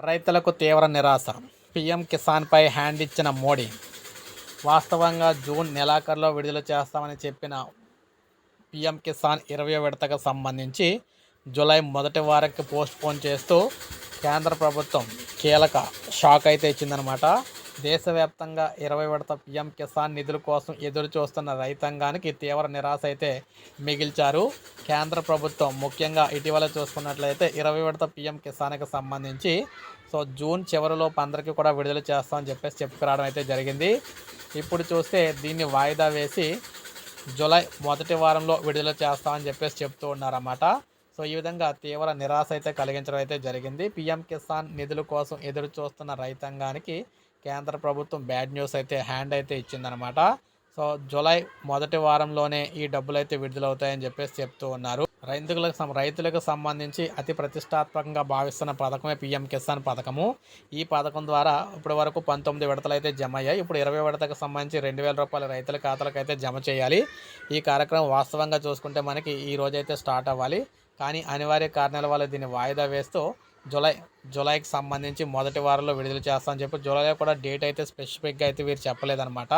రైతులకు తీవ్ర నిరాశ. పీఎం కిసాన్పై హ్యాండ్ ఇచ్చిన మోడీ వాస్తవంగా జూన్ నెలాఖరులో విడుదల చేస్తామని చెప్పిన పీఎం కిసాన్ ఇరవై విడతకు సంబంధించి జూలై మొదటి వారంకి పోస్ట్పోన్ చేస్తూ కేంద్ర ప్రభుత్వం కీలక షాక్ అయితే ఇచ్చిందనమాట. దేశవ్యాప్తంగా ఇరవై విడత పీఎం కిసాన్ నిధుల కోసం ఎదురు చూస్తున్న రైతాంగానికి తీవ్ర నిరాశ అయితే మిగిల్చారు. కేంద్ర ప్రభుత్వం ముఖ్యంగా ఇటీవల చూసుకున్నట్లయితే ఇరవై విడత పీఎం కిసాన్కి సంబంధించి సో జూన్ చివరిలో అందరికీ కూడా విడుదల చేస్తామని చెప్పేసి చెప్పుకురావడం అయితే జరిగింది. ఇప్పుడు చూస్తే దీన్ని వాయిదా వేసి జూలై మొదటి వారంలో విడుదల చేస్తామని చెప్పేసి చెప్తూ ఉన్నారన్నమాట. సో ఈ విధంగా తీవ్ర నిరాశ అయితే కలిగించడం అయితే జరిగింది. పీఎం కిసాన్ నిధుల కోసం ఎదురు చూస్తున్న రైతాంగానికి కేంద్ర ప్రభుత్వం బ్యాడ్ న్యూస్ అయితే హ్యాండ్ అయితే ఇచ్చిందనమాట సో జూలై మొదటి వారంలోనే ఈ డబ్బులు అయితే విడుదలవుతాయని చెప్పేసి చెప్తూ ఉన్నారు. రైతులకు రైతులకు సంబంధించి అతి ప్రతిష్టాత్మకంగా భావిస్తున్న పథకమే పీఎం కిసాన్ పథకము. ఈ పథకం ద్వారా ఇప్పటి వరకు పంతొమ్మిది విడతలు అయితే జమ అయ్యాయి ఇప్పుడు ఇరవై విడతకు సంబంధించి రెండు వేల రూపాయలు రైతుల ఖాతాలకు అయితే జమ చేయాలి. ఈ కార్యక్రమం వాస్తవంగా చూసుకుంటే మనకి ఈ రోజైతే స్టార్ట్ అవ్వాలి. కానీ అనివార్య కారణాల వల్ల దీన్ని వాయిదా వేస్తూ జూలై జూలైకి సంబంధించి మొదటి వారంలో విడుదల చేస్తామని చెప్పి జూలైలో కూడా డేట్ అయితే స్పెసిఫిక్గా అయితే వీరు చెప్పలేదన్నమాట.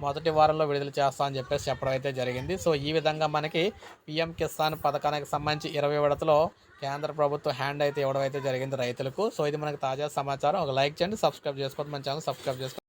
మొదటి వారంలో విడుదల చేస్తామని చెప్పేసి చెప్పడం అయితే జరిగింది. సో ఈ విధంగా మనకి పిఎం కిసాన్ పథకానికి సంబంధించి ఇరవై విడతలో కేంద్ర ప్రభుత్వం హ్యాండ్ అయితే ఇవ్వడం అయితే జరిగింది రైతులకు. సో ఇది మనకు తాజా సమాచారం. ఒక లైక్ చేయండి సబ్స్క్రైబ్ చేసుకోండి మన ఛానల్ సబ్స్క్రైబ్ చేసుకోండి.